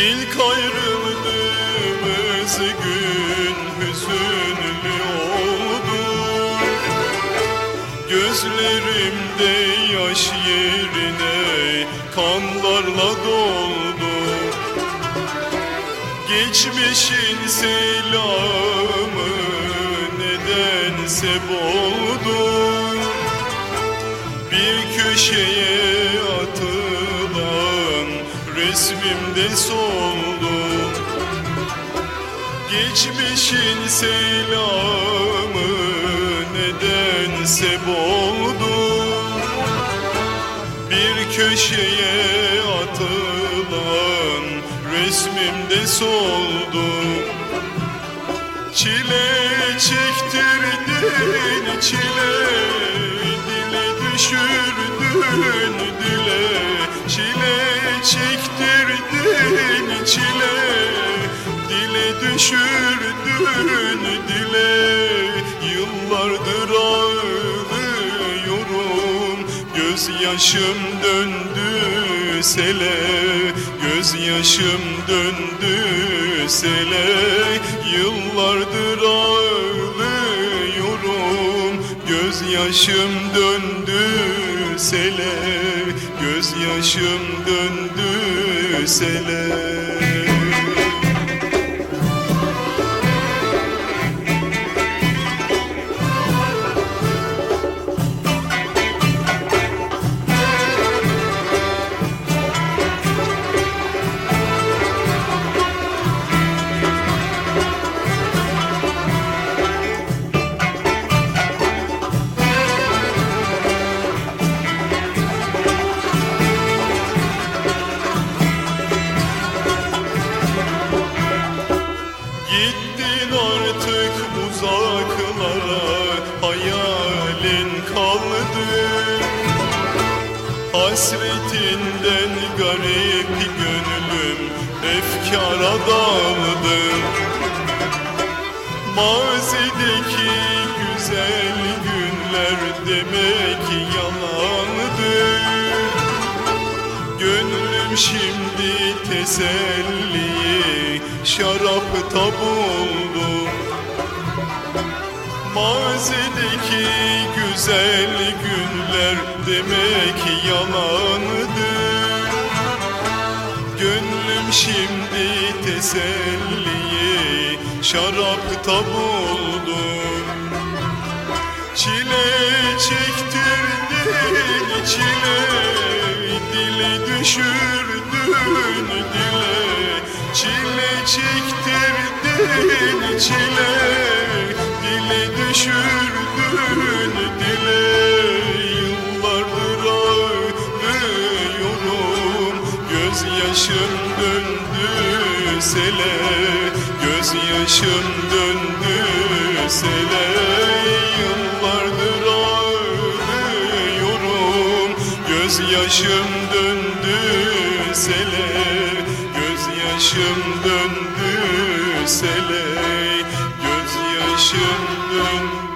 İlk ayrıldığımız gün hüzünlü oldu. Gözlerimde yaş yerine kanlarla doldu. Geçmişin selamı nedense boğdu Bir köşeye resmimde soldu. Geçmişin selamı nedense boğdu Bir köşeye atılan resmimde soldu. Çile çektirdin çile Dile düşürdün dile Çile çektirdin çile Dile düşürdün dile Yıllardır ağlıyorum. Gözyaşım döndü sele Gözyaşım döndü sele. Yıllardır ağlıyorum Gözyaşım döndü sele Gözyaşım döndü sele Gittin artık uzaklara hayalin kaldı. Hasretinden garip gönlüm efkara daldı Mazideki güzel günler demek yalandı Gönlüm şimdi teselliyi şarapta buldu Mazideki güzel günler demek yalandı. Gönlüm şimdi teselliyi şarapta buldu Çile çektirdin çile Dile düşürdün dile Çile çektirdin çile. Dile düşürdün dile Yıllardır ağlıyorum Gözyaşım döndü sele Gözyaşım döndü sele Gözyaşım döndü sele Gözyaşım döndü sele Gözyaşım döndü